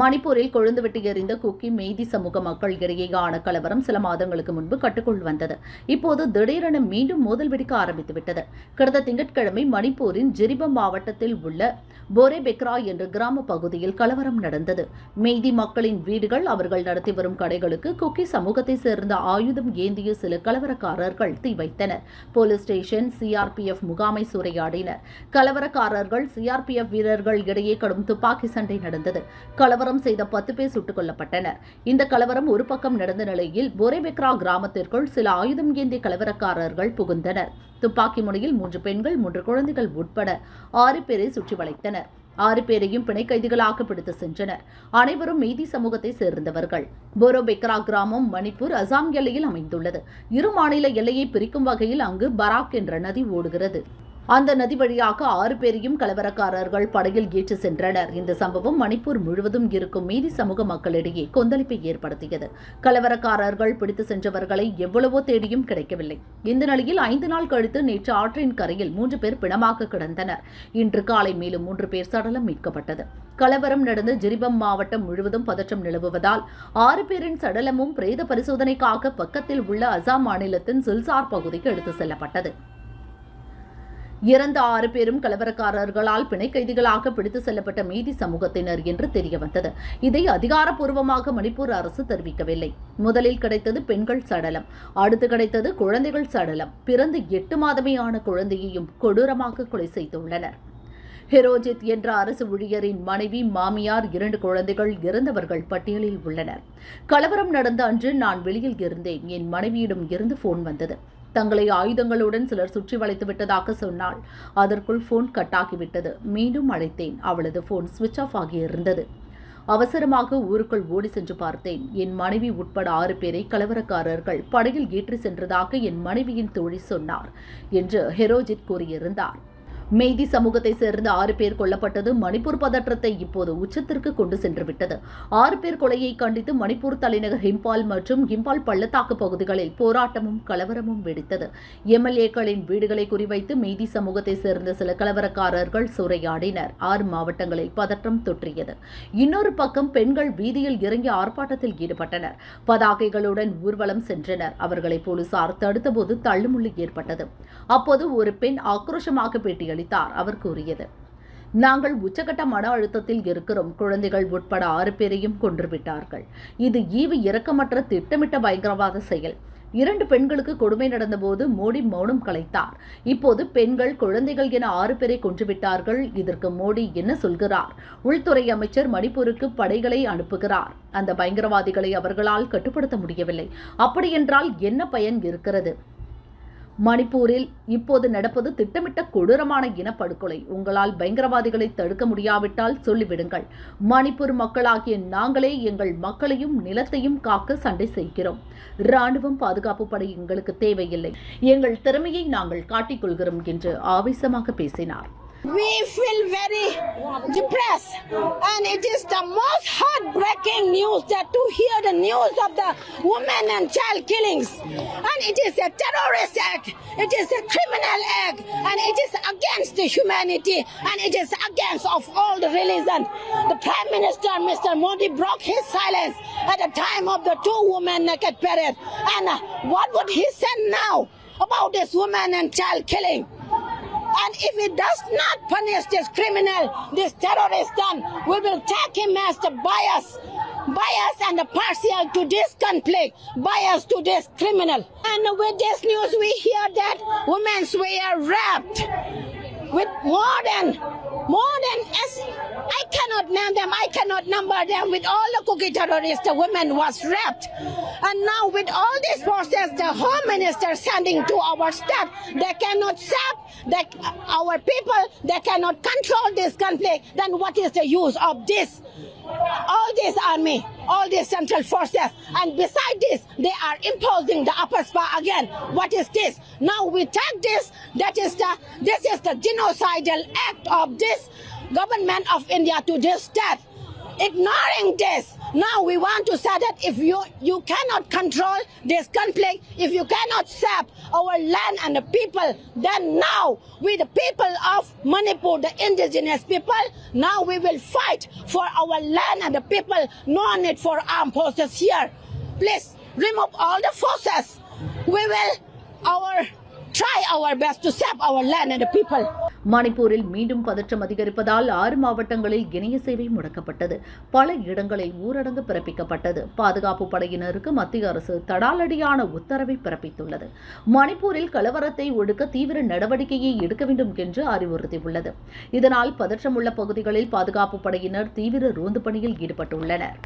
மணிப்பூரில் கொழுந்து வெட்டி எறிந்த குக்கி மெய்தி சமூக மக்கள் இடையேயான கலவரம் சில மாதங்களுக்கு முன்பு கட்டுக்குள் வந்தது. இப்போது திடீரென மீண்டும் மோதல் வெடிக்க ஆரம்பித்துவிட்டது. கடந்த திங்கட்கிழமை மணிப்பூரின் ஜிரிபம் மாவட்டத்தில் உள்ள போரே பெக்ரா என்ற கிராம பகுதியில் கலவரம் நடந்தது. மெய்தி மக்களின் வீடுகள் அவர்கள் நடத்தி வரும் கடைகளுக்கு குக்கி சமூகத்தை சேர்ந்த ஆயுதம் ஏந்திய சில கலவரக்காரர்கள் தீ வைத்தனர். போலீஸ் ஸ்டேஷன் சிஆர்பிஎஃப் முகாமை சூறையாடினர். கலவரக்காரர்கள் சிஆர்பிஎஃப் வீரர்கள் இடையே கடும் துப்பாக்கி சண்டை நடந்தது. கலவர கலவரம் செய்த பத்து பேர் சுட்டுக் கொல்லப்பட்டனர். இந்த கலவரம் ஒரு பக்கம் நடந்த நிலையில் போரேபெக்ரா கிராமத்திற்குள் சில ஆயுதம் ஏந்திய கலவரக்காரர்கள் புகுந்தனர். துப்பாக்கி முனையில் மூன்று பெண்கள் மூன்று குழந்தைகள் உட்பட ஆறு பேரை சுற்றி வளைத்தனர். ஆறு பேரையும் பிணை கைதிகளாக பிடித்து சென்றனர். அனைவரும் மீதி சமூகத்தை சேர்ந்தவர்கள். போரோபெக்ரா கிராமம் மணிப்பூர் அசாம் எல்லையில் அமைந்துள்ளது. இரு மாநில எல்லையை பிரிக்கும் வகையில் அங்கு பராக் என்ற நதி ஓடுகிறது. அந்த நதி வழியாக ஆறு பேரையும் கலவரக்காரர்கள் படகில் ஏற்றி சென்றனர். இந்த சம்பவம் மணிப்பூர் முழுவதும் இருக்கும் மீதி சமூக மக்களிடையே கொந்தளிப்பை ஏற்படுத்தியது. கலவரக்காரர்கள் பிடித்து சென்றவர்களை எவ்வளவோ தேடியும் கிடைக்கவில்லை. இந்த நிலையில் ஐந்து நாள் கழித்து நேற்று ஆற்றின் கரையில் மூன்று பேர் பிணமாக கிடந்தனர். இன்று காலை மேலும் மூன்று பேர் சடலம் மீட்கப்பட்டது. கலவரம் நடந்த ஜிரிபம் மாவட்டம் முழுவதும் பதற்றம் நிலவுவதால் ஆறு பேரின் சடலமும் பிரேத பரிசோதனைக்காக பக்கத்தில் உள்ள அசாம் மாநிலத்தின் சில்சார் பகுதிக்கு எடுத்து செல்லப்பட்டது. இறந்த ஆறு பேரும் கலவரக்காரர்களால் பிணை கைதிகளாக பிடித்து செல்லப்பட்ட மீதி சமூகத்தினர் என்று தெரியவந்தது. இதை அதிகாரப்பூர்வமாக மணிப்பூர் அரசு தெரிவிக்கவில்லை. முதலில் கிடைத்தது பெண்கள் சடலம் அடுத்து கிடைத்தது குழந்தைகள் சடலம். பிறந்து எட்டு மாதமே ஆன குழந்தையையும் கொடூரமாக கொலை செய்துள்ளனர். ஹெரோஜித் என்ற அரசு ஊழியரின் மனைவி மாமியார் இரண்டு குழந்தைகள் இறந்தவர்கள் பட்டியலில் உள்ளனர். கலவரம் நடந்த அன்று நான் வெளியில் இருந்தேன். என் மனைவியிடம் இருந்து போன் வந்தது. தங்களை ஆயுதங்களுடன் சிலர் சுற்றி வளைத்து விட்டதாக சொன்னாள். அதற்குள் போன் கட்டாகிவிட்டது மீண்டும் அழைத்தேன். அவளது போன் சுவிட்ச் ஆஃப் ஆகியிருந்தது அவசரமாக ஊருக்குள் ஓடி சென்று பார்த்தேன். என் மனைவி உட்பட ஆறு பேரை கலவரக்காரர்கள் படகில் ஏற்றி சென்றதாக என் மனைவியின் தோழி சொன்னார் என்று ஹெரோஜித் கூறியிருந்தார். மெய்தி சமூகத்தை சேர்ந்த ஆறு பேர் கொல்லப்பட்டது. மணிப்பூர் பதற்றத்தை இப்போது உச்சத்திற்கு கொண்டு சென்று விட்டது ஆறு பேர் கொலையை கண்டித்து மணிப்பூர் தலைநகர் ஹிம்பால் மற்றும் ஹிம்பால் பள்ளத்தாக்கு பகுதிகளில் போராட்டமும் கலவரமும் வெடித்தது. எம்எல்ஏக்களின் வீடுகளை குறிவைத்து மெய்தி சமூகத்தை சேர்ந்த சில கலவரக்காரர்கள் சூறையாடினர். ஆறு மாவட்டங்களில் பதற்றம் தொற்றியது. இன்னொரு பக்கம் பெண்கள் வீதியில் இறங்கி ஆர்ப்பாட்டத்தில் ஈடுபட்டனர். பதாகைகளுடன் ஊர்வலம் சென்றனர். அவர்களை போலீசார் தடுத்தபோது தள்ளுமுள்ளு ஏற்பட்டது. அப்போது ஒரு பெண் ஆக்ரோஷமாக பேட்டியளித்தார். அவர் கூறியது. நாங்கள் உச்சகட்ட மன அழுத்தத்தில் இருக்கிறோம். குழந்தைகள் உட்பட ஆறு பேரையும் கொன்றுவிட்டார்கள். இது ஈவு இரக்கமற்ற திட்டமிட்ட பயங்கரவாத செயல். இரண்டு பெண்களுக்கு கொடுமை நடந்தபோது மோடி மௌனம் கலைத்தார். இப்போது பெண்கள் குழந்தைகள் என ஆறு பேரை கொன்றுவிட்டார்கள். இதற்கு மோடி என்ன சொல்கிறார்? உள்துறை அமைச்சர் மணிப்பூருக்கு படைகளை அனுப்புகிறார். அந்த பயங்கரவாதிகளை அவர்களால் கட்டுப்படுத்த முடியவில்லை. அப்படியென்றால் என்ன பயன் இருக்கிறது? மணிப்பூரில் இப்போது நடப்பது திட்டமிட்ட கொடூரமான இனப்படுகொலை. உங்களால் பயங்கரவாதிகளை தடுக்க முடியாவிட்டால் சொல்லிவிடுங்கள். மணிப்பூர் மக்களாகிய நாங்களே எங்கள் மக்களையும் நிலத்தையும் காக்க சண்டை செய்கிறோம். ராணுவம் பாதுகாப்பு படை எங்களுக்கு தேவையில்லை. எங்கள் திறமையை நாங்கள் காட்டிக்கொள்கிறோம் என்று ஆவேசமாக பேசினார். We feel very depressed, and it is the most heartbreaking news that to hear the news of the women and child killings. And it is a terrorist act, it is a criminal act, and it is against the humanity, and it is against of all the religion. The Prime Minister, Mr. Modi, broke his silence at the time of the two women naked parade. And uh, what would he say now about this woman and child killing? And if it does not punish this criminal, this terrorist, then we will take him as the bias, bias and the partial to this conflict, bias to this criminal. And with this news, we hear that women were raped with more than, more than, as I cannot name them, I cannot number them. With all the cookie terrorists, the women was raped. And now with all this process, the Home Minister sending to our staff, they cannot stop that our people, they cannot control this conflict. Then what is the use of this? All this army. All these central forces. And beside this, they are imposing the upper spa again. What is this? Now we take this. That is the this is the genocidal act of this government of India to this death. Ignoring this, now we want to say that if you you cannot control this conflict, if you cannot save our land and the people, then now we the people of Manipur, the indigenous people, now we will fight for our land and the people. No need for armed forces here. Please remove all the forces. We will our try our best to save our land and the people. மணிப்பூரில் மீண்டும் பதற்றம் அதிகரிப்பதால் ஆறு மாவட்டங்களில் இணைய சேவை முடக்கப்பட்டது. பல இடங்களில் ஊரடங்கு பிறப்பிக்கப்பட்டது. பாதுகாப்பு படையினருக்கு மத்திய அரசு தடாலடியான உத்தரவை பிறப்பித்துள்ளது. மணிப்பூரில் கலவரத்தை ஒடுக்க தீவிர நடவடிக்கையை எடுக்க வேண்டும் என்று அறிவுறுத்தியுள்ளது. இதனால் பதற்றமுள்ள பகுதிகளில் பாதுகாப்பு படையினர் தீவிர ரோந்து பணியில் ஈடுபட்டுள்ளனர்.